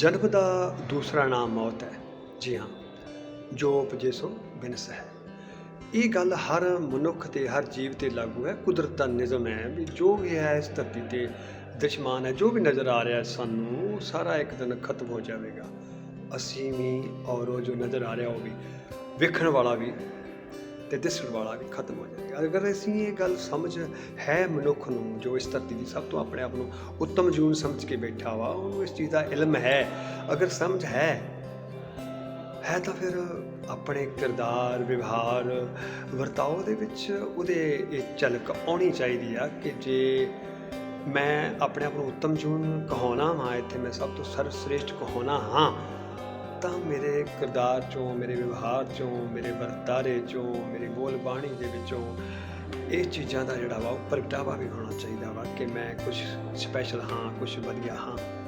ਜਨਮ ਦਾ ਦੂਸਰਾ ਨਾਮ ਮੌਤ ਹੈ। ਜੀ ਹਾਂ ਜੋ ਉਪਜੇ ਸੋ ਬਿਨਸ ਹੈ। ਇਹ ਗੱਲ ਹਰ ਮਨੁੱਖ ਤੇ ਹਰ ਜੀਵ ਤੇ ਲਾਗੂ ਹੈ। ਕੁਦਰਤ ਦਾ ਨਿਯਮ ਹੈ ਵੀ ਜੋ ਵੀ ਹੈ ਇਸ ਧਰਤੀ ਤੇ ਦ੍ਰਿਸ਼ਮਾਨ ਹੈ। ਜੋ ਵੀ ਨਜ਼ਰ ਆ ਰਿਹਾ ਸਾਨੂੰ ਉਹ ਸਾਰਾ ਇੱਕ ਦਿਨ ਖਤਮ ਹੋ ਜਾਵੇਗਾ। ਅਸੀਂ ਵੀ ਔਰ ਉਹ ਜੋ ਨਜ਼ਰ ਆ ਰਿਹਾ ਉਹ ਵੀ ਵੇਖਣ ਵਾਲਾ ਵੀ ਤੇ ਦਿਸਣ ਵਾਲਾ ਵੀ ਖਤਮ ਹੋ ਜਾਏਗਾ। ਅਗਰ ਅਸੀਂ ਇਹ ਗੱਲ ਸਮਝ ਹੈ ਮਨੁੱਖ ਨੂੰ, ਜੋ ਇਸ ਧਰਤੀ ਦੀ ਸਭ ਤੋਂ ਆਪਣੇ ਆਪ ਨੂੰ ਉੱਤਮ ਜੀਵਨ ਸਮਝ ਕੇ ਬੈਠਾ ਵਾ, ਉਹਨੂੰ ਇਸ ਚੀਜ਼ ਦਾ ਇਲਮ ਹੈ। ਅਗਰ ਸਮਝ ਹੈ ਹੈ ਤਾਂ ਫਿਰ ਆਪਣੇ ਕਿਰਦਾਰ, ਵਿਵਹਾਰ ਵਰਤਾਓ ਦੇ ਵਿੱਚ ਉਹਦੇ ਇਹ ਝਲਕ ਆਉਣੀ ਚਾਹੀਦੀ ਆ ਕਿ ਜੇ ਮੈਂ ਆਪਣੇ ਆਪ ਨੂੰ ਉੱਤਮ ਜੂਨ ਕਹਾਉਣਾ ਹਾਂ ਇੱਥੇ ਮੈਂ ਸਭ ਤੋਂ ਸਰਵਸ਼੍ਰੇਸ਼ਟ ਕਹਾਉਣਾ ਹਾਂ ਤਾਂ ਮੇਰੇ ਕਿਰਦਾਰ ਚੋਂ, ਮੇਰੇ ਵਿਵਹਾਰ ਚੋਂ, ਮੇਰੇ ਵਰਤਾਰੇ ਚੋਂ, ਮੇਰੀ ਬੋਲ ਬਾਣੀ ਦੇ ਵਿੱਚੋਂ ਇਹ ਚੀਜ਼ਾਂ ਦਾ ਜਿਹੜਾ ਵਾ ਉਹ ਪ੍ਰਗਟਾਵਾ ਵੀ ਹੋਣਾ ਚਾਹੀਦਾ ਵਾ ਕਿ ਮੈਂ ਕੁਝ ਸਪੈਸ਼ਲ ਹਾਂ ਕੁਝ ਵਧੀਆ ਹਾਂ।